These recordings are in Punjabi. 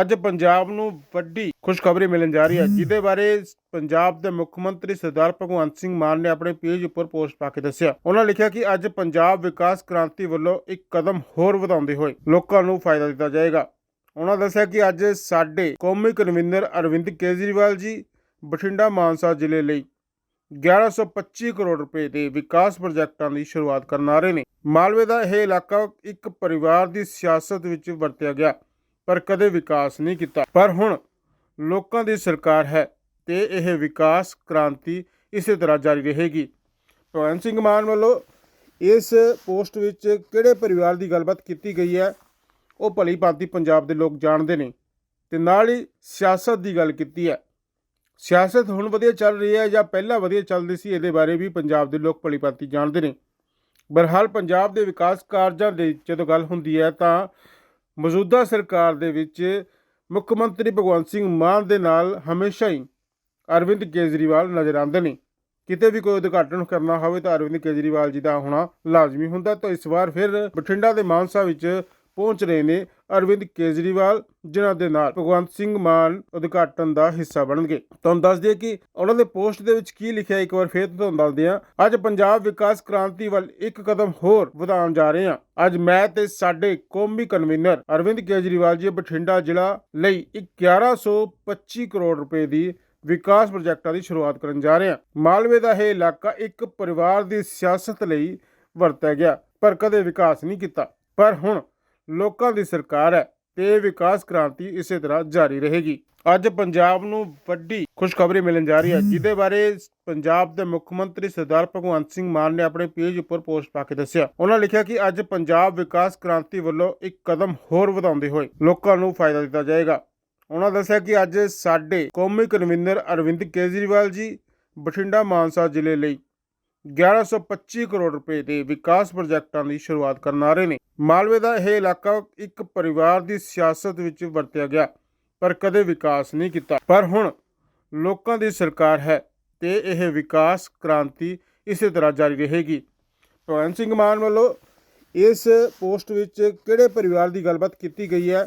ਅੱਜ ਪੰਜਾਬ ਨੂੰ ਵੱਡੀ ਖੁਸ਼ਖਬਰੀ ਮਿਲਣ ਜਾ ਰਹੀ ਹੈ। ਜਿਹਦੇ ਬਾਰੇ ਪੰਜਾਬ ਦੇ ਮੁੱਖ ਮੰਤਰੀ ਸਰਦਾਰ ਭਗਵੰਤ ਸਿੰਘ ਮਾਨ ਨੇ ਆਪਣੇ ਪੇਜ ਉੱਪਰ ਪੋਸਟ ਪਾ ਕੇ ਦੱਸਿਆ। ਉਹਨਾਂ ਲਿਖਿਆ ਕਿ ਅੱਜ ਪੰਜਾਬ ਵਿਕਾਸ ਕ੍ਰਾਂਤੀ ਵੱਲੋਂ ਇੱਕ ਕਦਮ ਹੋਰ ਵਧਾਉਂਦੇ ਹੋਏ ਲੋਕਾਂ ਨੂੰ ਫਾਇਦਾ ਦਿੱਤਾ ਜਾਏਗਾ। ਉਹਨਾਂ ਦੱਸਿਆ ਕਿ ਅੱਜ ਸਾਡੇ ਕੌਮੀ ਕਨਵੀਨਰ ਅਰਵਿੰਦ ਕੇਜਰੀਵਾਲ ਜੀ ਬਠਿੰਡਾ ਮਾਨਸਾ ਜ਼ਿਲ੍ਹੇ ਲਈ 1125 ਕਰੋੜ ਰੁਪਏ ਦੇ ਵਿਕਾਸ ਪ੍ਰੋਜੈਕਟਾਂ ਦੀ ਸ਼ੁਰੂਆਤ ਕਰਨ ਆ ਰਹੇ ਨੇ। ਮਾਲਵੇ ਦਾ ਇਹ ਇਲਾਕਾ ਇੱਕ ਪਰਿਵਾਰ ਦੀ ਸਿਆਸਤ ਵਿੱਚ ਵਰਤਿਆ ਗਿਆ। ਪਰ ਕਦੇ ਵਿਕਾਸ ਨਹੀਂ ਕੀਤਾ। ਪਰ ਹੁਣ ਲੋਕਾਂ ਦੀ ਸਰਕਾਰ ਹੈ ਤੇ ਇਹ ਵਿਕਾਸ ਕ੍ਰਾਂਤੀ ਇਸੇ ਤਰ੍ਹਾਂ ਜਾਰੀ ਰਹੇਗੀ। ਭਗਵੰਤ ਸਿੰਘ ਮਾਨ ਵੱਲੋਂ ਇਸ ਪੋਸਟ ਵਿੱਚ ਕਿਹੜੇ ਪਰਿਵਾਰ ਦੀ ਗੱਲਬਾਤ ਕੀਤੀ ਗਈ ਹੈ, ਉਹ ਭਲੀ ਭਾਂਤੀ ਪੰਜਾਬ ਦੇ ਲੋਕ ਜਾਣਦੇ ਨੇ ਤੇ ਨਾਲ ਹੀ ਸਿਆਸਤ ਦੀ ਗੱਲ ਕੀਤੀ ਹੈ। ਸਿਆਸਤ ਹੁਣ ਵਧੀਆ ਚੱਲ ਰਹੀ ਹੈ ਜਾਂ ਪਹਿਲਾਂ ਵਧੀਆ ਚੱਲਦੀ ਸੀ, ਇਹਦੇ ਬਾਰੇ ਵੀ ਪੰਜਾਬ ਦੇ ਲੋਕ ਭਲੀ ਭਾਂਤੀ ਜਾਣਦੇ ਨੇ। ਬਰਹਾਲ ਪੰਜਾਬ ਦੇ ਵਿਕਾਸ ਕਾਰਜਾਂ ਦੀ ਜਦੋਂ ਗੱਲ ਹੁੰਦੀ ਹੈ ਤਾਂ ਮੌਜੂਦਾ ਸਰਕਾਰ ਦੇ ਵਿੱਚ ਮੁੱਖ ਮੰਤਰੀ ਭਗਵੰਤ ਸਿੰਘ ਮਾਨ ਦੇ ਨਾਲ ਹਮੇਸ਼ਾ ਹੀ ਅਰਵਿੰਦ ਕੇਜਰੀਵਾਲ ਨਜ਼ਰ ਆਉਂਦੇ ਨੇ। ਕਿਤੇ ਵੀ ਕੋਈ ਉਦਘਾਟਨ ਕਰਨਾ ਹੋਵੇ ਤਾਂ ਅਰਵਿੰਦ ਕੇਜਰੀਵਾਲ ਜੀ ਦਾ ਹੋਣਾ ਲਾਜ਼ਮੀ ਹੁੰਦਾ। ਤਾਂ ਇਸ ਵਾਰ ਫਿਰ ਬਠਿੰਡਾ ਦੇ ਮਾਨਸਾ ਵਿੱਚ ਪਹੁੰਚ ਰਹੇ ਨੇ। ਅਰਵਿੰਦ ਕੇਜਰੀਵਾਲ, ਜਿਨ੍ਹਾਂ ਦੇ ਨਾਲ ਭਗਵੰਤ ਸਿੰਘ ਮਾਨ ਉਦਘਾਟਨ ਦਾ ਹਿੱਸਾ ਬਣਨਗੇ। ਤੁਹਾਨੂੰ ਦੱਸ ਦਈਏ ਕਿ ਉਹਨਾਂ ਦੇ ਪੋਸਟ ਦੇ ਵਿੱਚ ਕੀ ਲਿਖਿਆ ਇੱਕ ਵਾਰ ਫੇਰ ਤੁਹਾਨੂੰ ਦੱਸਦੇ ਹਾਂ ਅੱਜ ਪੰਜਾਬ ਵਿਕਾਸ ਕ੍ਰਾਂਤੀ ਵੱਲ ਇੱਕ ਕਦਮ ਹੋਰ ਵਧਾਉਣ ਜਾ ਰਹੇ ਹਾਂ। ਅੱਜ ਮੈਂ ਤੇ ਸਾਡੇ ਕੌਮੀ ਕਨਵੀਨਰ ਅਰਵਿੰਦ ਕੇਜਰੀਵਾਲ ਜੀ, ਬਠਿੰਡਾ ਜ਼ਿਲ੍ਹਾ ਲਈ ਇੱਕ 1125 ਕਰੋੜ ਰੁਪਏ ਦੀ ਵਿਕਾਸ ਪ੍ਰੋਜੈਕਟਾਂ ਦੀ ਸ਼ੁਰੂਆਤ ਕਰਨ ਜਾ ਰਹੇ ਹਾਂ। ਮਾਲਵੇ ਦਾ ਇਹ ਇਲਾਕਾ ਇੱਕ ਪਰਿਵਾਰ ਦੀ ਸਿਆਸਤ ਲਈ ਵਰਤਿਆ ਗਿਆ, ਪਰ ਕਦੇ ਵਿਕਾਸ ਨਹੀਂ ਕੀਤਾ। ਪਰ ਹੁਣ ਲੋਕਾਂ ਦੀ ਸਰਕਾਰ ਹੈ ਤੇ ਵਿਕਾਸ ਕ੍ਰਾਂਤੀ ਇਸੇ ਤਰ੍ਹਾਂ ਜਾਰੀ ਰਹੇਗੀ। ਅੱਜ ਪੰਜਾਬ ਨੂੰ ਵੱਡੀ ਖੁਸ਼ਖਬਰੀ ਮਿਲਣ ਜਾ ਰਹੀ ਹੈ, ਜਿਹਦੇ ਬਾਰੇ ਪੰਜਾਬ ਦੇ ਮੁੱਖ ਮੰਤਰੀ ਸਰਦਾਰ ਭਗਵੰਤ ਸਿੰਘ ਮਾਨ ਨੇ ਆਪਣੇ ਪੇਜ ਉੱਪਰ ਪੋਸਟ ਪਾ ਕੇ ਦੱਸਿਆ। ਉਹਨਾਂ ਲਿਖਿਆ ਕਿ ਅੱਜ ਪੰਜਾਬ ਵਿਕਾਸ ਕ੍ਰਾਂਤੀ ਵੱਲੋਂ ਇੱਕ ਕਦਮ ਹੋਰ ਵਧਾਉਂਦੇ ਹੋਏ ਲੋਕਾਂ ਨੂੰ ਫਾਇਦਾ ਦਿੱਤਾ ਜਾਏਗਾ। ਉਹਨਾਂ ਦੱਸਿਆ ਕਿ ਅੱਜ ਸਾਡੇ ਕੌਮੀ ਕਨਵੀਨਰ ਅਰਵਿੰਦ ਕੇਜਰੀਵਾਲ ਜੀ, ਬਠਿੰਡਾ ਮਾਨਸਾ ਜ਼ਿਲ੍ਹੇ ਲਈ 1125 ਕਰੋੜ ਰੁਪਏ ਦੇ ਵਿਕਾਸ ਪ੍ਰੋਜੈਕਟਾਂ ਦੀ ਸ਼ੁਰੂਆਤ ਕਰਨ ਆ ਰਹੇ ਨੇ। ਮਾਲਵੇ ਦਾ ਇਹ ਇਲਾਕਾ ਇੱਕ ਪਰਿਵਾਰ ਦੀ ਸਿਆਸਤ ਵਿੱਚ ਵਰਤਿਆ ਗਿਆ, ਪਰ ਕਦੇ ਵਿਕਾਸ ਨਹੀਂ ਕੀਤਾ। ਪਰ ਹੁਣ ਲੋਕਾਂ ਦੀ ਸਰਕਾਰ ਹੈ ਤੇ ਇਹ ਵਿਕਾਸ ਕ੍ਰਾਂਤੀ ਇਸੇ ਤਰ੍ਹਾਂ ਜਾਰੀ ਰਹੇਗੀ। ਭਗਵੰਤ ਸਿੰਘ ਮਾਨ ਵੱਲੋਂ ਇਸ ਪੋਸਟ ਵਿੱਚ ਕਿਹੜੇ ਪਰਿਵਾਰ ਦੀ ਗੱਲਬਾਤ ਕੀਤੀ ਗਈ ਹੈ,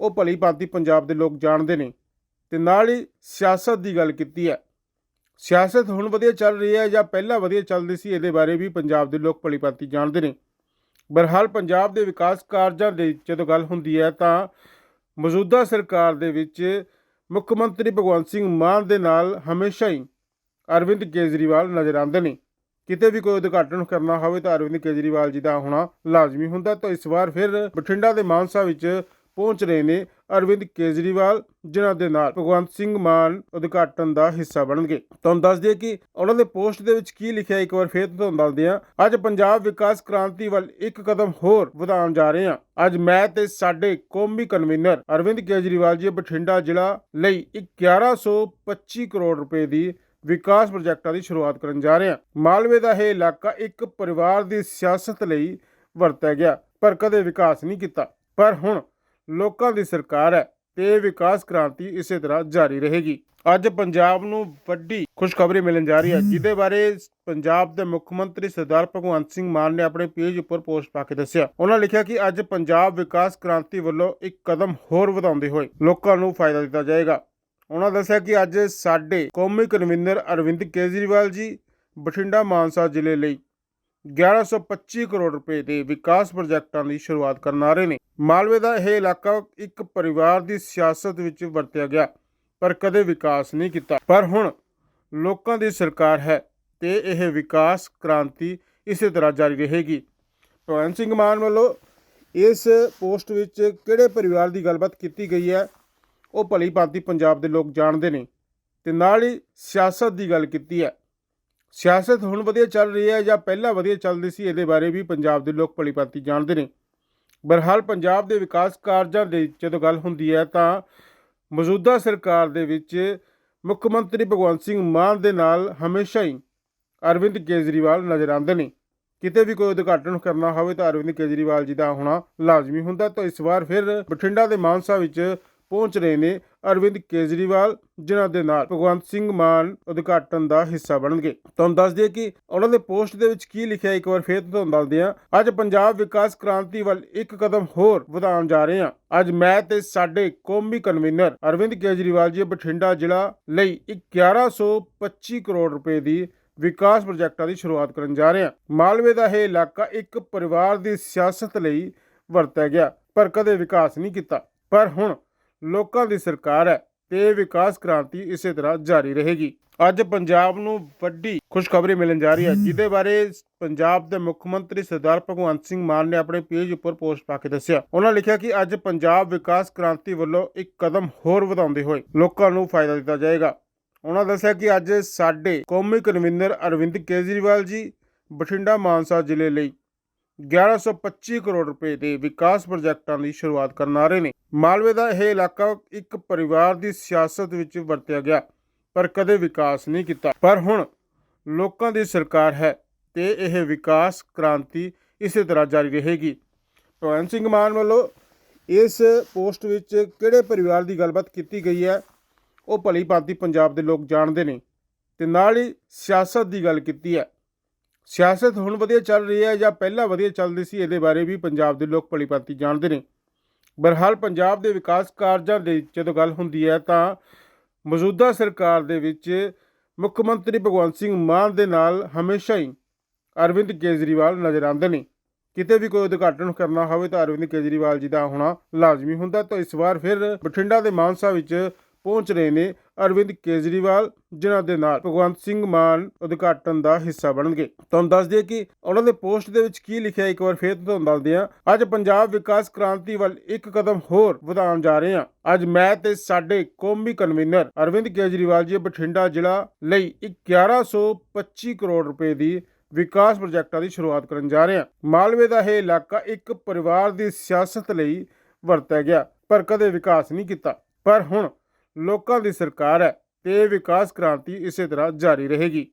ਉਹ ਭਲੀ ਭਾਂਤੀ ਪੰਜਾਬ ਦੇ ਲੋਕ ਜਾਣਦੇ ਨੇ ਤੇ ਨਾਲ ਹੀ ਸਿਆਸਤ ਦੀ ਗੱਲ ਕੀਤੀ ਹੈ। ਸਿਆਸਤ ਹੁਣ ਵਧੀਆ ਚੱਲ ਰਹੀ ਹੈ ਜਾਂ ਪਹਿਲਾਂ ਵਧੀਆ ਚੱਲਦੀ ਸੀ, ਇਹਦੇ ਬਾਰੇ ਵੀ ਪੰਜਾਬ ਦੇ ਲੋਕ ਭਲੀ ਭਾਂਤੀ ਜਾਣਦੇ ਨੇ। ਬਰਹਾਲ ਪੰਜਾਬ ਦੇ ਵਿਕਾਸ ਕਾਰਜਾਂ ਦੇ ਜਦੋਂ ਗੱਲ ਹੁੰਦੀ ਹੈ ਤਾਂ ਮੌਜੂਦਾ ਸਰਕਾਰ ਦੇ ਵਿੱਚ ਮੁੱਖ ਮੰਤਰੀ ਭਗਵੰਤ ਸਿੰਘ ਮਾਨ ਦੇ ਨਾਲ ਹਮੇਸ਼ਾ ਹੀ ਅਰਵਿੰਦ ਕੇਜਰੀਵਾਲ ਨਜ਼ਰ ਆਉਂਦੇ ਨੇ। ਕਿਤੇ ਵੀ ਕੋਈ ਉਦਘਾਟਨ ਕਰਨਾ ਹੋਵੇ ਤਾਂ ਅਰਵਿੰਦ ਕੇਜਰੀਵਾਲ ਜੀ ਦਾ ਹੋਣਾ ਲਾਜ਼ਮੀ ਹੁੰਦਾ ਤਾਂ ਇਸ ਵਾਰ ਫਿਰ ਬਠਿੰਡਾ ਦੇ ਮਾਨਸਾ ਵਿੱਚ ਪਹੁੰਚ ਰਹੇ ਨੇ ਅਰਵਿੰਦ ਕੇਜਰੀਵਾਲ, ਜਿਨ੍ਹਾਂ ਦੇ ਨਾਲ ਭਗਵੰਤ ਸਿੰਘ ਮਾਨ ਉਦਘਾਟਨ ਦਾ ਹਿੱਸਾ ਬਣਨਗੇ। ਤੁਹਾਨੂੰ ਦੱਸ ਦਈਏ ਕਿ ਉਹਨਾਂ ਦੇ ਪੋਸਟ ਦੇ ਵਿੱਚ ਕੀ ਲਿਖਿਆ ਇੱਕ ਵਾਰ ਫੇਰ ਤੁਹਾਨੂੰ ਦੱਸਦੇ ਹਾਂ ਅੱਜ ਪੰਜਾਬ ਵਿਕਾਸ ਕ੍ਰਾਂਤੀ ਵੱਲ ਇੱਕ ਕਦਮ ਹੋਰ ਵਧਾਉਣ ਜਾ ਰਹੇ ਹਾਂ। ਅੱਜ ਮੈਂ ਤੇ ਸਾਡੇ ਕੌਮੀ ਕਨਵੀਨਰ ਅਰਵਿੰਦ ਕੇਜਰੀਵਾਲ ਜੀ, ਬਠਿੰਡਾ ਜ਼ਿਲ੍ਹਾ ਲਈ ਇੱਕ 1125 ਕਰੋੜ ਰੁਪਏ ਦੀ ਵਿਕਾਸ ਪ੍ਰੋਜੈਕਟਾਂ ਦੀ ਸ਼ੁਰੂਆਤ ਕਰਨ ਜਾ ਰਹੇ ਹਾਂ। ਮਾਲਵੇ ਦਾ ਇਹ ਇਲਾਕਾ ਇੱਕ ਪਰਿਵਾਰ ਦੀ ਸਿਆਸਤ ਲਈ ਵਰਤਿਆ ਗਿਆ, ਪਰ ਕਦੇ ਵਿਕਾਸ ਨਹੀਂ ਕੀਤਾ। ਪਰ ਹੁਣ ਲੋਕਾਂ ਦੀ ਸਰਕਾਰ ਹੈ ਤੇ ਇਹ ਵਿਕਾਸ ਕ੍ਰਾਂਤੀ ਇਸੇ ਤਰ੍ਹਾਂ ਜਾਰੀ ਰਹੇਗੀ। ਅੱਜ ਪੰਜਾਬ ਨੂੰ ਵੱਡੀ ਖੁਸ਼ਖਬਰੀ ਮਿਲਣ ਜਾ ਰਹੀ ਹੈ ਜਿਹਦੇ ਬਾਰੇ ਪੰਜਾਬ ਦੇ ਮੁੱਖ ਮੰਤਰੀ ਸਰਦਾਰ ਭਗਵੰਤ ਸਿੰਘ ਮਾਨ ਨੇ ਆਪਣੇ ਪੇਜ ਉੱਪਰ ਪੋਸਟ ਪਾ ਕੇ ਦੱਸਿਆ। ਉਹਨਾਂ ਲਿਖਿਆ ਕਿ ਅੱਜ ਪੰਜਾਬ ਵਿਕਾਸ ਕ੍ਰਾਂਤੀ ਵੱਲੋਂ ਇੱਕ ਕਦਮ ਹੋਰ ਵਧਾਉਂਦੇ ਹੋਏ ਲੋਕਾਂ ਨੂੰ ਫਾਇਦਾ ਦਿੱਤਾ ਜਾਏਗਾ। ਉਹਨਾਂ ਦੱਸਿਆ ਕਿ ਅੱਜ ਸਾਡੇ ਕੌਮੀ ਕਨਵੀਨਰ ਅਰਵਿੰਦ ਕੇਜਰੀਵਾਲ ਜੀ ਬਠਿੰਡਾ ਮਾਨਸਾ ਜ਼ਿਲ੍ਹੇ ਲਈ 1125 ਕਰੋੜ ਰੁਪਏ ਦੇ ਵਿਕਾਸ ਪ੍ਰੋਜੈਕਟਾਂ ਦੀ ਸ਼ੁਰੂਆਤ ਕਰਨ ਆ ਰਹੇ ਨੇ। ਮਾਲਵੇ ਦਾ ਇਹ ਇਲਾਕਾ ਇੱਕ ਪਰਿਵਾਰ ਦੀ ਸਿਆਸਤ ਵਿੱਚ ਵਰਤਿਆ ਗਿਆ, ਪਰ ਕਦੇ ਵਿਕਾਸ ਨਹੀਂ ਕੀਤਾ। ਪਰ ਹੁਣ ਲੋਕਾਂ ਦੀ ਸਰਕਾਰ ਹੈ ਤੇ ਇਹ ਵਿਕਾਸ ਕ੍ਰਾਂਤੀ ਇਸੇ ਤਰ੍ਹਾਂ ਜਾਰੀ ਰਹੇਗੀ। ਭਗਵੰਤ ਸਿੰਘ ਮਾਨ ਵੱਲੋਂ ਇਸ ਪੋਸਟ ਵਿੱਚ ਕਿਹੜੇ ਪਰਿਵਾਰ ਦੀ ਗੱਲਬਾਤ ਕੀਤੀ ਗਈ ਹੈ, ਉਹ ਭਲੀ ਭਾਂਤੀ ਪੰਜਾਬ ਦੇ ਲੋਕ ਜਾਣਦੇ ਨੇ ਤੇ ਨਾਲ ਹੀ ਸਿਆਸਤ ਦੀ ਗੱਲ ਕੀਤੀ ਹੈ। ਸਿਆਸਤ ਹੁਣ ਵਧੀਆ ਚੱਲ ਰਹੀ ਹੈ ਜਾਂ ਪਹਿਲਾਂ ਵਧੀਆ ਚੱਲਦੀ ਸੀ, ਇਹਦੇ ਬਾਰੇ ਵੀ ਪੰਜਾਬ ਦੇ ਲੋਕ ਭਲੀ ਭਾਂਤੀ ਜਾਣਦੇ ਨੇ। ਬਰਹਾਲ ਪੰਜਾਬ ਦੇ ਵਿਕਾਸ ਕਾਰਜਾਂ ਦੇ ਜਦੋਂ ਗੱਲ ਹੁੰਦੀ ਹੈ ਤਾਂ ਮੌਜੂਦਾ ਸਰਕਾਰ ਦੇ ਵਿੱਚ ਮੁੱਖ ਮੰਤਰੀ ਭਗਵੰਤ ਸਿੰਘ ਮਾਨ ਦੇ ਨਾਲ ਹਮੇਸ਼ਾ ਹੀ ਅਰਵਿੰਦ ਕੇਜਰੀਵਾਲ ਨਜ਼ਰ ਆਉਂਦੇ ਨੇ। ਕਿਤੇ ਵੀ ਕੋਈ ਉਦਘਾਟਨ ਕਰਨਾ ਹੋਵੇ ਤਾਂ ਅਰਵਿੰਦ ਕੇਜਰੀਵਾਲ ਜੀ ਦਾ ਹੋਣਾ ਲਾਜ਼ਮੀ ਹੁੰਦਾ ਤਾਂ ਇਸ ਵਾਰ ਫਿਰ ਬਠਿੰਡਾ ਦੇ ਮਾਨਸਾ ਵਿੱਚ ਪਹੁੰਚ ਰਹੇ ਨੇ ਅਰਵਿੰਦ ਕੇਜਰੀਵਾਲ, ਜਿਨ੍ਹਾਂ ਦੇ ਨਾਲ ਭਗਵੰਤ ਸਿੰਘ ਮਾਨ ਉਦਘਾਟਨ ਦਾ ਹਿੱਸਾ ਬਣਨਗੇ। ਤੁਹਾਨੂੰ ਦੱਸ ਦਈਏ ਕਿ ਉਹਨਾਂ ਦੇ ਪੋਸਟ ਦੇ ਵਿੱਚ ਕੀ ਲਿਖਿਆ ਇੱਕ ਵਾਰ ਫੇਰ ਤੁਹਾਨੂੰ ਦੱਸਦੇ ਹਾਂ ਅੱਜ ਪੰਜਾਬ ਵਿਕਾਸ ਕ੍ਰਾਂਤੀ ਵੱਲ ਇੱਕ ਕਦਮ ਹੋਰ ਵਧਾਉਣ ਜਾ ਰਹੇ ਹਾਂ। ਅੱਜ ਮੈਂ ਤੇ ਸਾਡੇ ਕੌਮੀ ਕਨਵੀਨਰ ਅਰਵਿੰਦ ਕੇਜਰੀਵਾਲ ਜੀ, ਬਠਿੰਡਾ ਜ਼ਿਲ੍ਹਾ ਲਈ ਇੱਕ 1125 ਕਰੋੜ ਰੁਪਏ ਦੀ ਵਿਕਾਸ ਪ੍ਰੋਜੈਕਟਾਂ ਦੀ ਸ਼ੁਰੂਆਤ ਕਰਨ ਜਾ ਰਹੇ ਹਾਂ। ਮਾਲਵੇ ਦਾ ਇਹ ਇਲਾਕਾ ਇੱਕ ਪਰਿਵਾਰ ਦੀ ਸਿਆਸਤ ਲਈ ਵਰਤਿਆ ਗਿਆ, ਪਰ ਕਦੇ ਵਿਕਾਸ ਨਹੀਂ ਕੀਤਾ। ਪਰ ਹੁਣ ਲੋਕਾਂ ਦੀ ਸਰਕਾਰ ਹੈ ਤੇ ਵਿਕਾਸ ਕ੍ਰਾਂਤੀ ਇਸੇ ਤਰ੍ਹਾਂ ਜਾਰੀ ਰਹੇਗੀ। ਅੱਜ ਪੰਜਾਬ ਨੂੰ ਵੱਡੀ ਖੁਸ਼ਖਬਰੀ ਮਿਲਣ ਜਾ ਰਹੀ ਹੈ। ਜਿਹਦੇ ਬਾਰੇ ਪੰਜਾਬ ਦੇ ਮੁੱਖ ਮੰਤਰੀ ਸਰਦਾਰ ਭਗਵੰਤ ਸਿੰਘ ਮਾਨ ਨੇ ਆਪਣੇ ਪੇਜ ਉੱਪਰ ਪੋਸਟ ਪਾ ਕੇ ਦੱਸਿਆ। ਉਹਨਾਂ ਲਿਖਿਆ ਕਿ ਅੱਜ ਪੰਜਾਬ ਵਿਕਾਸ ਕ੍ਰਾਂਤੀ ਵੱਲੋਂ ਇੱਕ ਕਦਮ ਹੋਰ ਵਧਾਉਂਦੇ ਹੋਏ ਲੋਕਾਂ ਨੂੰ ਫਾਇਦਾ ਦਿੱਤਾ ਜਾਏਗਾ। ਉਹਨਾਂ ਦੱਸਿਆ ਕਿ ਅੱਜ ਸਾਡੇ ਕੌਮੀ ਕਨਵੀਨਰ ਅਰਵਿੰਦ ਕੇਜਰੀਵਾਲ ਜੀ ਬਠਿੰਡਾ ਮਾਨਸਾ ਜ਼ਿਲ੍ਹੇ ਲਈ 1125 ਕਰੋੜ ਰੁਪਏ ਦੇ ਵਿਕਾਸ ਪ੍ਰੋਜੈਕਟਾਂ ਦੀ ਸ਼ੁਰੂਆਤ ਕਰਨ ਆ ਰਹੇ ਨੇ। ਮਾਲਵੇ ਦਾ ਇਹ ਇਲਾਕਾ ਇੱਕ ਪਰਿਵਾਰ ਦੀ ਸਿਆਸਤ ਵਿੱਚ ਵਰਤਿਆ ਗਿਆ, ਪਰ ਕਦੇ ਵਿਕਾਸ ਨਹੀਂ ਕੀਤਾ। ਪਰ ਹੁਣ ਲੋਕਾਂ ਦੀ ਸਰਕਾਰ ਹੈ ਤੇ ਇਹ ਵਿਕਾਸ ਕ੍ਰਾਂਤੀ ਇਸੇ ਤਰ੍ਹਾਂ ਜਾਰੀ ਰਹੇਗੀ। ਭਗਵੰਤ ਸਿੰਘ ਮਾਨ ਵੱਲੋਂ ਇਸ ਪੋਸਟ ਵਿੱਚ ਕਿਹੜੇ ਪਰਿਵਾਰ ਦੀ ਗੱਲਬਾਤ ਕੀਤੀ ਗਈ ਹੈ, ਉਹ ਭਲੀ ਭਾਂਤੀ ਪੰਜਾਬ ਦੇ ਲੋਕ ਜਾਣਦੇ ਨੇ ਤੇ ਨਾਲ ਹੀ ਸਿਆਸਤ ਦੀ ਗੱਲ ਕੀਤੀ ਹੈ। ਸਿਆਸਤ ਹੁਣ ਵਧੀਆ ਚੱਲ ਰਹੀ ਹੈ ਜਾਂ ਪਹਿਲਾਂ ਵਧੀਆ ਚੱਲਦੀ ਸੀ, ਇਹਦੇ ਬਾਰੇ ਵੀ ਪੰਜਾਬ ਦੇ ਲੋਕ ਭਲੀਪਾਤੀ ਜਾਣਦੇ ਨੇ। ਬਰਹਾਲ ਪੰਜਾਬ ਦੇ ਵਿਕਾਸ ਕਾਰਜਾਂ ਦੇ ਜਦੋਂ ਗੱਲ ਹੁੰਦੀ ਹੈ ਤਾਂ ਮੌਜੂਦਾ ਸਰਕਾਰ ਦੇ ਵਿੱਚ ਮੁੱਖ ਮੰਤਰੀ ਭਗਵੰਤ ਸਿੰਘ ਮਾਨ ਦੇ ਨਾਲ ਹਮੇਸ਼ਾ ਹੀ ਅਰਵਿੰਦ ਕੇਜਰੀਵਾਲ ਨਜ਼ਰ ਆਉਂਦੇ ਨੇ। ਕਿਤੇ ਵੀ ਕੋਈ ਉਦਘਾਟਨ ਕਰਨਾ ਹੋਵੇ ਤਾਂ ਅਰਵਿੰਦ ਕੇਜਰੀਵਾਲ ਜੀ ਦਾ ਹੋਣਾ ਲਾਜ਼ਮੀ ਹੁੰਦਾ ਤਾਂ ਇਸ ਵਾਰ ਫਿਰ ਬਠਿੰਡਾ ਦੇ ਮਾਨਸਾ ਵਿੱਚ ਪਹੁੰਚ ਰਹੇ ਨੇ ਅਰਵਿੰਦ ਕੇਜਰੀਵਾਲ, ਜਿਨ੍ਹਾਂ ਦੇ ਨਾਲ ਭਗਵੰਤ ਸਿੰਘ ਮਾਨ ਉਦਘਾਟਨ ਦਾ ਹਿੱਸਾ ਬਣਨਗੇ। ਤੁਹਾਨੂੰ ਦੱਸ ਦਈਏ ਕਿ ਉਹਨਾਂ ਦੇ ਪੋਸਟ ਦੇ ਵਿੱਚ ਕੀ ਲਿਖਿਆ ਇੱਕ ਵਾਰ ਫੇਰ ਤੁਹਾਨੂੰ ਦੱਸਦੇ ਹਾਂ। ਅੱਜ ਪੰਜਾਬ ਵਿਕਾਸ ਕ੍ਰਾਂਤੀ ਵੱਲ ਇੱਕ ਕਦਮ ਹੋਰ ਵਧਾਉਣ ਜਾ ਰਹੇ ਹਾਂ। ਅੱਜ ਮੈਂ ਤੇ ਸਾਡੇ ਕੌਮੀ ਕਨਵੀਨਰ ਅਰਵਿੰਦ ਕੇਜਰੀਵਾਲ ਜੀ, ਬਠਿੰਡਾ ਜ਼ਿਲ੍ਹਾ ਲਈ ਇੱਕ 1125 ਕਰੋੜ ਰੁਪਏ ਦੀ ਵਿਕਾਸ ਪ੍ਰੋਜੈਕਟਾਂ ਦੀ ਸ਼ੁਰੂਆਤ ਕਰਨ ਜਾ ਰਹੇ ਹਾਂ। ਮਾਲਵੇ ਦਾ ਇਹ ਇਲਾਕਾ ਇੱਕ ਪਰਿਵਾਰ ਦੀ ਸਿਆਸਤ ਲਈ ਵਰਤਿਆ ਗਿਆ, ਪਰ ਕਦੇ ਵਿਕਾਸ ਨਹੀਂ ਕੀਤਾ। ਪਰ ਹੁਣ ਲੋਕਾਂ ਦੀ ਸਰਕਾਰ ਹੈ ਤੇ ਵਿਕਾਸ ਕ੍ਰਾਂਤੀ ਇਸੇ ਤਰ੍ਹਾਂ ਜਾਰੀ ਰਹੇਗੀ।